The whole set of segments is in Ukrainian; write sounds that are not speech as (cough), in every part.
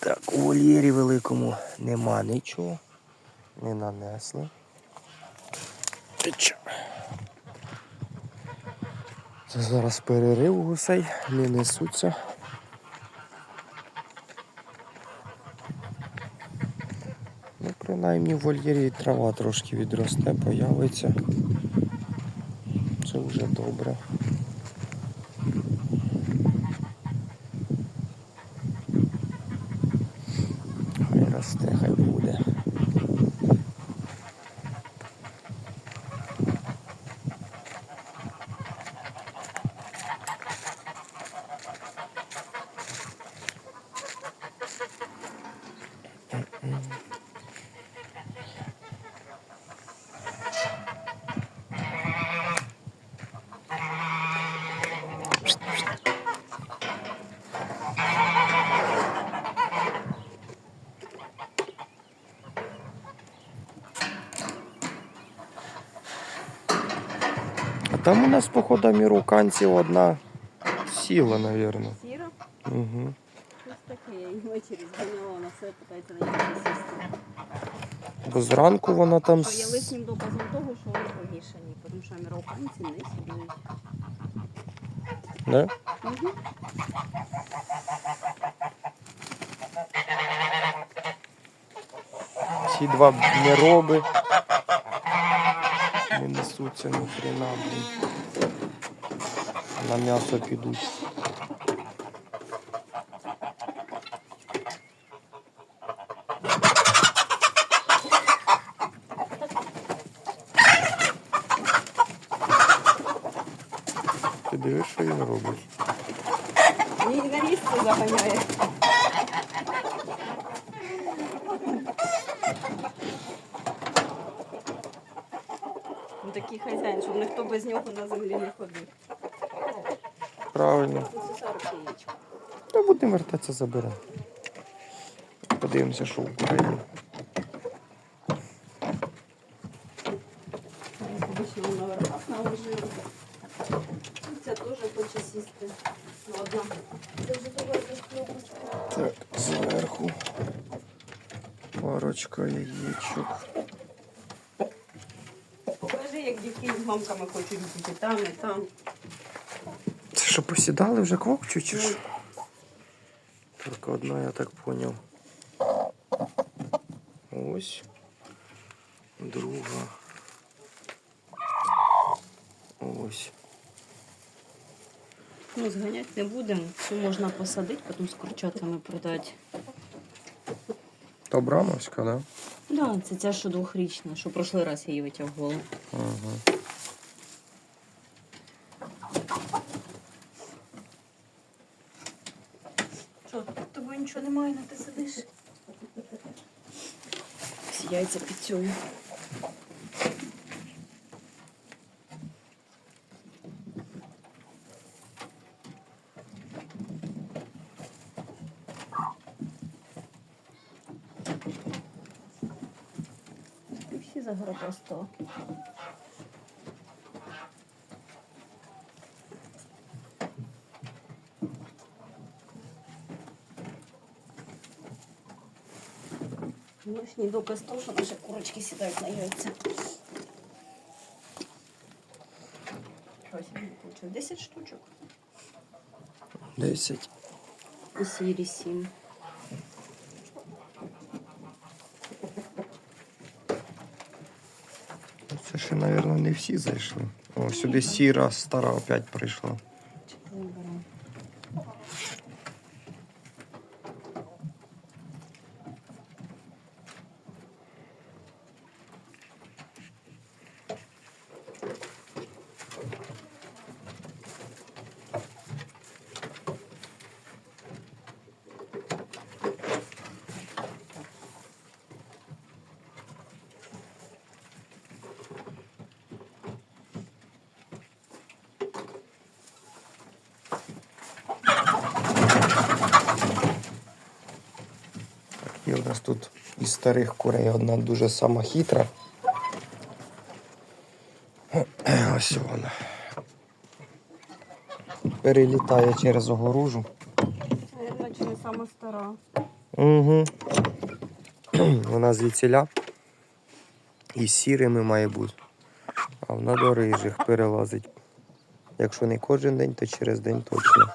Так, у вольєрі великому нема нічого. Не нанесли. Це зараз перерив гусей, не несуться. Ну, принаймні в вольєрі трава трошки відросте, появиться. Це вже добре. Хай росте, хай буде. А там у нас, походу, міруканців одна сіла, напевно. Сіра? Угу. Щось таке, я її ввечері зганяла, вона все питається на нього сісти. Бо зранку вона там. Є с- лишнім доказом того, що вони помішані, тому що американці не сідають. Не? Угу. Ці два не роби. Не несуться ні хрена, блін. На м'ясо підуть. Ти дивиш, що він робить? На місце заганяє. Ну, такий хазяїн, щоб ніхто без нього на землі не ходив. Правильно. Та будемо вертатися, заберемо. Подивимося, що в Україні. Обично на верхах наложили. Це теж хоче сісти. Ну, одна. Це вже. Так, зверху. Парочка яєчок. Як мамками хочуть бути там і там. Це що, посідали вже квокчу чи що? Тільки одна, я так поняв. Ось. Друга. Ось. Ну, зганяти не будемо. Цю можна посадити, потім з курчатами продати. То Брамовська, да? Да, це ця, що двохрічна, що прошлий раз я її витягувала. Ага. Що, під тобою нічого немає, на ти сидиш? Всі яйця під цією. І всі загородостого. Лишній доказ того, що наші курочки сідають на яйця. Ось я получив 10 штучок. Десять. І сірі 7. Ну, Це ще, мабуть, не всі зайшли. О, сюди сіра стара опять прийшла. Виберемо. І у нас тут із старих курей одна дуже сама хитра. (clears throat) Ось вона. Перелітає через огорожу. Наверное, чи сама стара. Угу. (clears throat) Вона звідсіля і сірими має бути. А вона до рижих перелазить. Якщо не кожен день, то через день точно.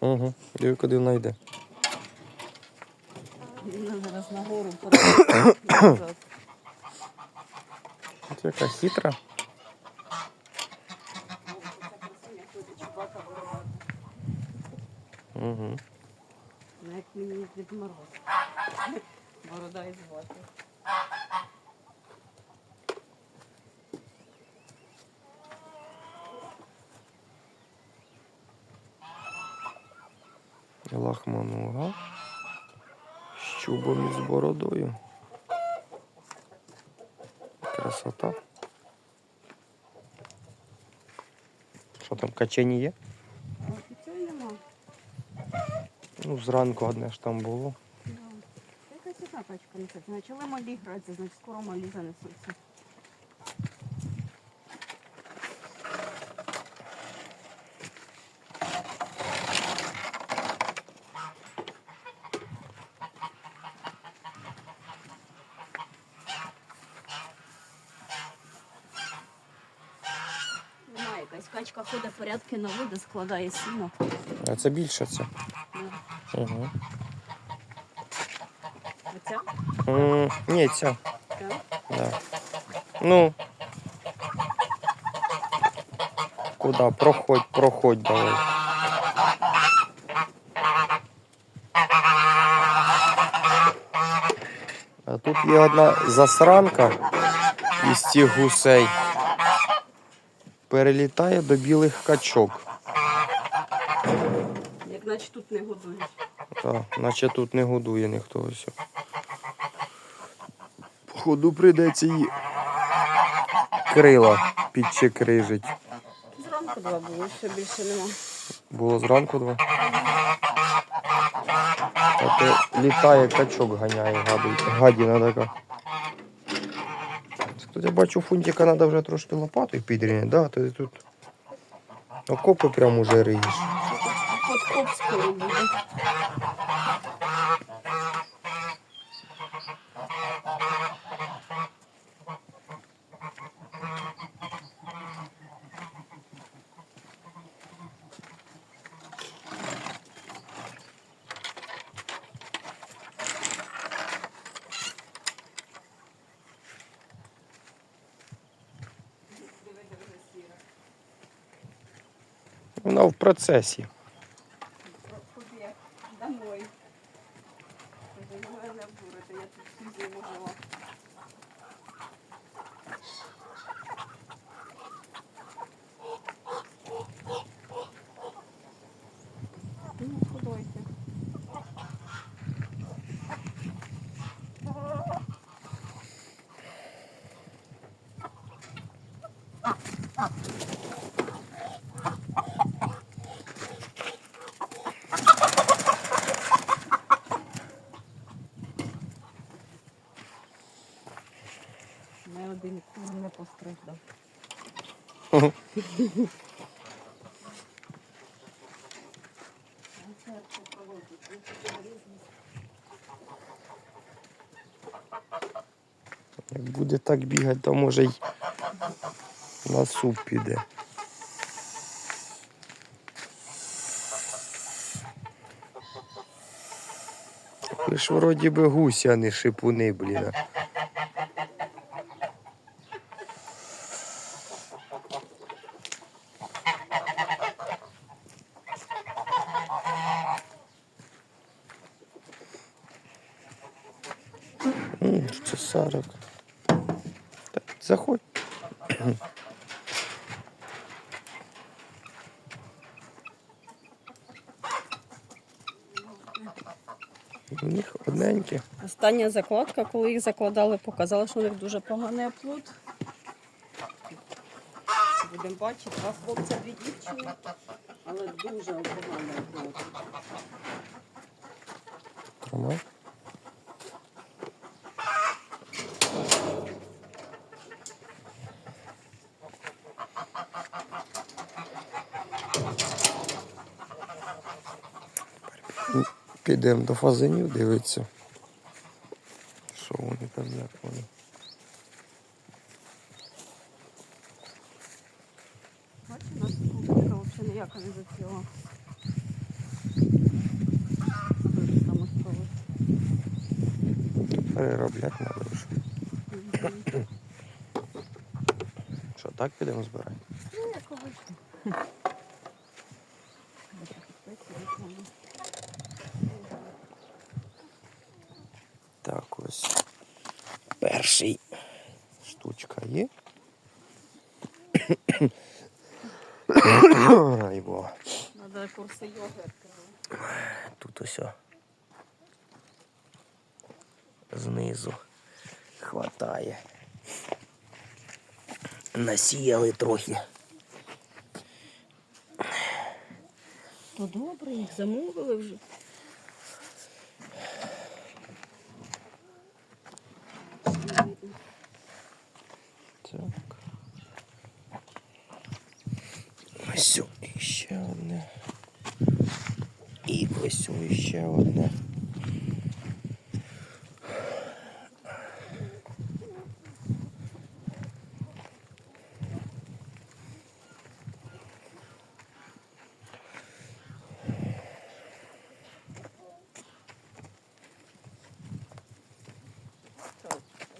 Угу. Диви, куди вона йде. Він зараз нагору перейде. Це яка хитра. Угу. Як мені Дід Мороз. Борода і звати. Лахманога. З чубом і з бородою. Красота. Що там, качені є? Нема. Ну, зранку одне ж там було. Якась одна качка несеться. Почали малі гратися, значить скоро малі занесуться. Немає якась качка ходить порядки на води, складає сіно. А це більше це. Угу. Оця? М, ні, ця. Так. Да. Ну. Куда? Проходь, проходь давай. А тут є одна засранка із цих гусей. Перелітає до білих качок. Як наче тут не годують. Так, наче тут не годує ніхто ось. Походу прийдеться її крила підчекрижить. Зранку два було, ще більше нема. Було зранку два. А то літає качок ганяє, гади- гадіна така. Тут я бачу фунтика треба вже трошки лопатою підрівняти, да? То тут окопи прямо уже риєш. Подкоп скоро буде. Вона в процесі. Домой. Ви мене не обдурите, я тут всю зиму жила. Ну, ходойте. Не один кур не постраждав. Як буде так бігати, то може й на суп піде. Ви ж вроді би гусі, а не шипуни, блін. М, Це сарок. Так, заходь. У них одненькі. Остання закладка, коли їх закладали, показала, що у них дуже поганий оплод. Будемо бачити, два хлопця, дві дівчини, але дуже поганий оплод. Тримай. Підемо до фазанів дивитися. Що вони там, як вони. Бачиш, у нас кукурудза взагалі ніяка не самостійно. Переробляти треба вже. Що, так підемо збирати? Ну, як обично. Так, ось. Перший штучка є. Ай, Бога. Надо курси йоги відкрили. Тут ось. Знизу хватає. Насіяли трохи. То добре, їх замовили вже. Так. Ось о, ще одне. І ось о, ще одне.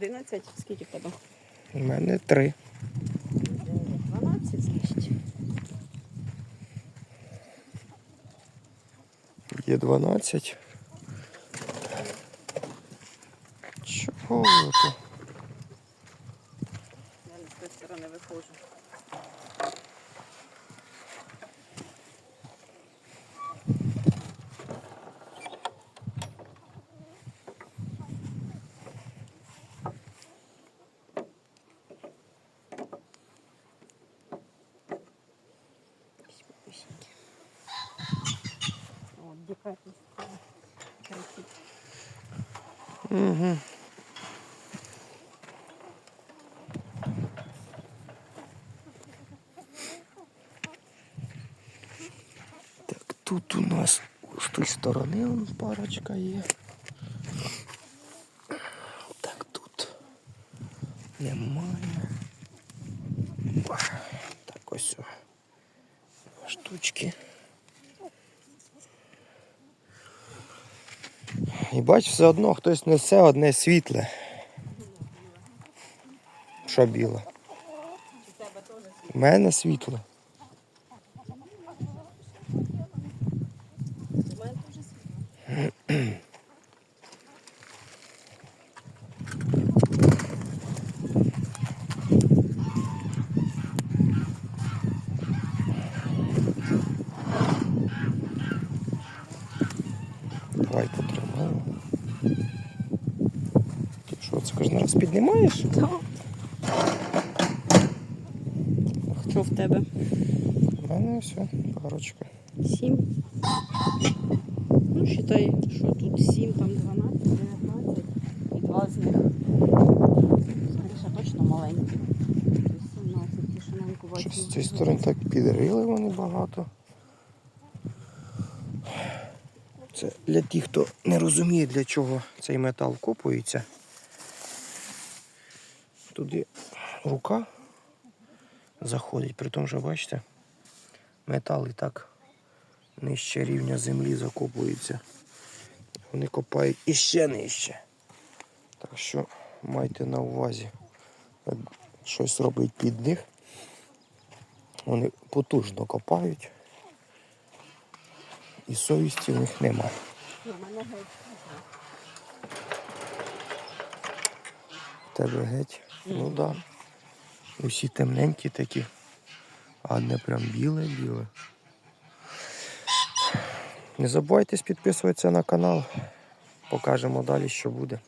11? Скільки в тебе? У мене три. 12, значить. Є 12. Чого? Я не з тої сторони виходжу. От, Угу. Так, тут у нас з тої сторони вон парочка є. Так, тут немає. Так, ось штучки. І бач, все одно хтось несе одне світле. Що біле? У мене світле. Давай потримаємо. Ти що, це раз піднімаєш? Що в тебе? У мене все, парочка. Сім. Ну, считай, що тут сім, там 12, 19 і два з них. Скоріше точно маленькі. Тобто 17 тишиненьку Що з цієї сторони так підрили вони багато. Це для тих, хто не розуміє, для чого цей метал копується. Туди рука заходить, при тому, що бачите, метал і так нижче рівня землі закопується. Вони копають іще нижче. Так що майте на увазі, як щось робить під них. Вони потужно копають. І совісті в них немає. Тебе геть. Ну так. Да. Усі темненькі такі. А одне прям біле-біле. Не забувайте підписуватися на канал. Покажемо далі, що буде.